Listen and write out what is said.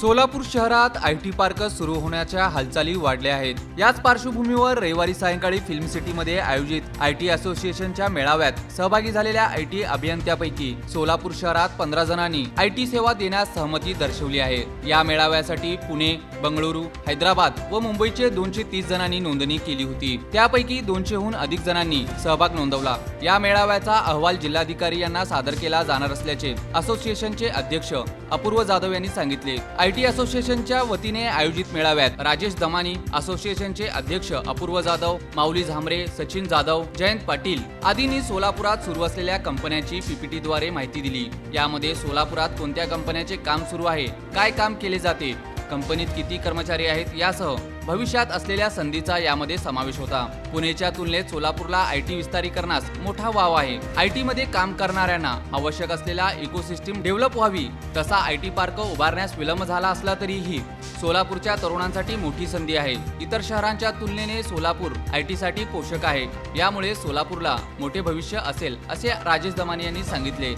सोलापूर शहरात I T park सुरू होण्याच्या हालचाली वाढल्या आहेत. याच पार्श्वभूमीवर रविवारी सायंकाळी फिल्म सिटीमध्ये आयोजित आय टी असोसिएशनच्या मेळाव्यात सहभागी झालेल्या आय टी अभियंत्यापैकी सोलापूर शहरात पंधरा जणांनी आय टी सेवा देण्यास सहमती दर्शवली आहे. या मेळाव्यासाठी पुणे बंगळुरू हैदराबाद व मुंबईचे दोनशे तीस जणांनी नोंदणी केली होती. त्यापैकी दोनशेहून अधिक जणांनी सहभाग नोंदवला. या मेळाव्याचा अहवाल जिल्हाधिकारी यांना सादर केला जाणार असल्याचे असोसिएशनचे अध्यक्ष अपूर्व जाधव यांनी सांगितले. आय टी असोसिएशनच्या वतीने आयोजित मेळाव्यात राजेश दमानी असोसिएशनचे अध्यक्ष अपूर्व जाधव माऊली झांबरे सचिन जाधव जयंत पाटील आदींनी सोलापुरात सुरू असलेल्या कंपन्यांची पीपीटीद्वारे माहिती दिली. यामध्ये सोलापुरात कोणत्या कंपन्याचे काम सुरू आहे काय काम केले जाते कंपनीत किती कर्मचारी आहेत यासह भविष्यात असलेल्या संधीचा यामध्ये समावेश होता. पुणेच्या तुलनेत सोलापूरला आय टी विस्तारीकरणास मोठा वाव आहे. आय टी मध्ये काम करणाऱ्यांना आवश्यक असलेला इकोसिस्टीम डेव्हलप व्हावी तसा आय टी पार्क उभारण्यास विलंब झाला असला तरीही सोलापूरच्या तरुणांसाठी मोठी संधी आहे. इतर शहरांच्या तुलनेने सोलापूर आय टी साठी पोषक आहे. यामुळे सोलापूरला मोठे भविष्य असेल असे राजेश दमानी यांनी सांगितले.